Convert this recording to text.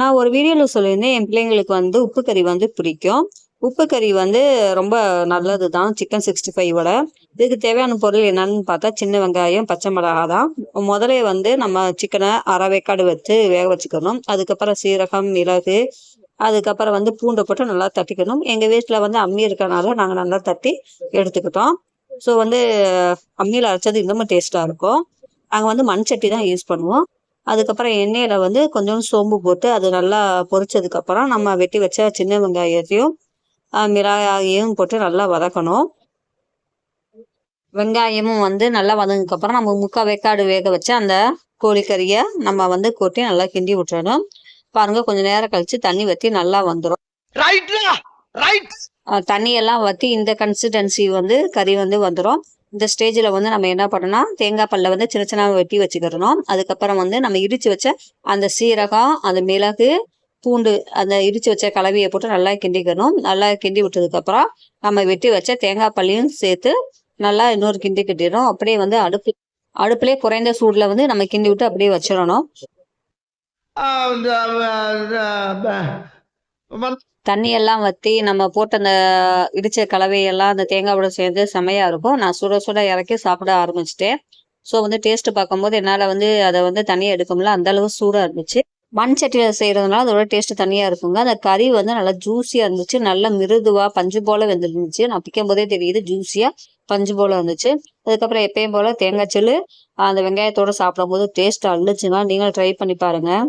நான் ஒரு வீடியோவில் சொல்லியிருந்தேன் என் பிள்ளைங்களுக்கு வந்து உப்பு கறி வந்து பிடிக்கும். உப்பு கறி வந்து ரொம்ப நல்லது தான் சிக்கன் சிக்ஸ்டி ஃபைவோட இதுக்கு தேவையான பொருள் என்னன்னு பார்த்தா சின்ன வெங்காயம் பச்சை மிளகா தான் முதலே வந்து நம்ம சிக்கனை அரை வேக்காடு வச்சு வேக வச்சுக்கணும். அதுக்கப்புறம் சீரகம் மிளகு அதுக்கப்புறம் வந்து பூண்டை போட்டு நல்லா தட்டிக்கணும். எங்கள் வீட்டில் வந்து அம்மி இருக்கனால நாங்கள் நல்லா தட்டி எடுத்துக்கிட்டோம். ஸோ வந்து அம்மியில் அரைச்சது இன்னமும் டேஸ்ட்டாக இருக்கும். நாங்கள் வந்து மண் சட்டி தான் யூஸ் பண்ணுவோம். அதுக்கப்புறம் எண்ணெயில் வந்து கொஞ்சம் சோம்பு போட்டு அது நல்லா பொரிச்சதுக்கப்புறம் நம்ம வெட்டி வச்ச சின்ன வெங்காயத்தையும் மிளகாயையும் போட்டு நல்லா வதக்கணும். வெங்காயமும் வந்து நல்லா வதங்கினதுக்கப்புறம் நம்ம முக்கால் வேக்காடு வேக வச்ச அந்த கோழிக்கறியை நம்ம வந்து கொட்டி நல்லா கிண்டி விட்டுறணும். பாருங்க கொஞ்ச நேரம் கழிச்சு தண்ணி வற்றி நல்லா வந்துடும் தண்ணியெல்லாம் வற்றி இந்த கன்சிஸ்டன்சி வந்து கறி வந்து வந்துடும் இந்த ஸ்டேஜில் வந்து நம்ம என்ன பண்ணணும்னா தேங்காய் பல்ல வந்து சின்ன சின்ன வெட்டி வச்சுக்கிறணும் அதுக்கப்புறம் வந்து நம்ம இடித்து வச்ச அந்த சீரகம் அந்த மிளகு பூண்டு அந்த இடித்து வச்ச கலவையை போட்டு நல்லா கிண்டிக்கணும். நல்லா கிண்டி விட்டதுக்கப்புறம் நம்ம வெட்டி வச்ச தேங்காய் பல்லையும் சேர்த்து நல்லா இன்னொரு கிண்டி கிண்டிடணும் அப்படியே வந்து அடுப்பு அடுப்புலேயே குறைந்த சூடில் வந்து நம்ம கிண்டி விட்டு அப்படியே வச்சிடணும். தண்ணியெல்லாம் வற்றி நம்ம போட்ட அந்த இடிச்ச கலவையெல்லாம் அந்த தேங்காயோட சேர்ந்து செமையாக இருக்கும். நான் சுட சுட இறக்கி சாப்பிட ஆரம்பிச்சிட்டேன். ஸோ வந்து டேஸ்ட் பார்க்கும்போது என்னால் வந்து அதை வந்து தனியாக எடுக்க முடியல. அந்த அளவு சூடாக இருந்துச்சு. மண் சட்டியில் செய்கிறதுனால அதோட டேஸ்ட் தனியாக இருக்குங்க. அந்த கறி வந்து நல்லா ஜூஸியாக இருந்துச்சு. நல்லா மிருதுவாக பஞ்சு போல் வெந்துருந்துச்சு. நான் பிக்கும் போதே தெரியுது ஜூஸியாக பஞ்சு போல் இருந்துச்சு. அதுக்கப்புறம் எப்பயும் போல் தேங்காய் சில்லு அந்த வெங்காயத்தோட சாப்பிடும்போது டேஸ்ட் அள்ளுச்சுங்க நீங்களும் ட்ரை பண்ணி பாருங்கள்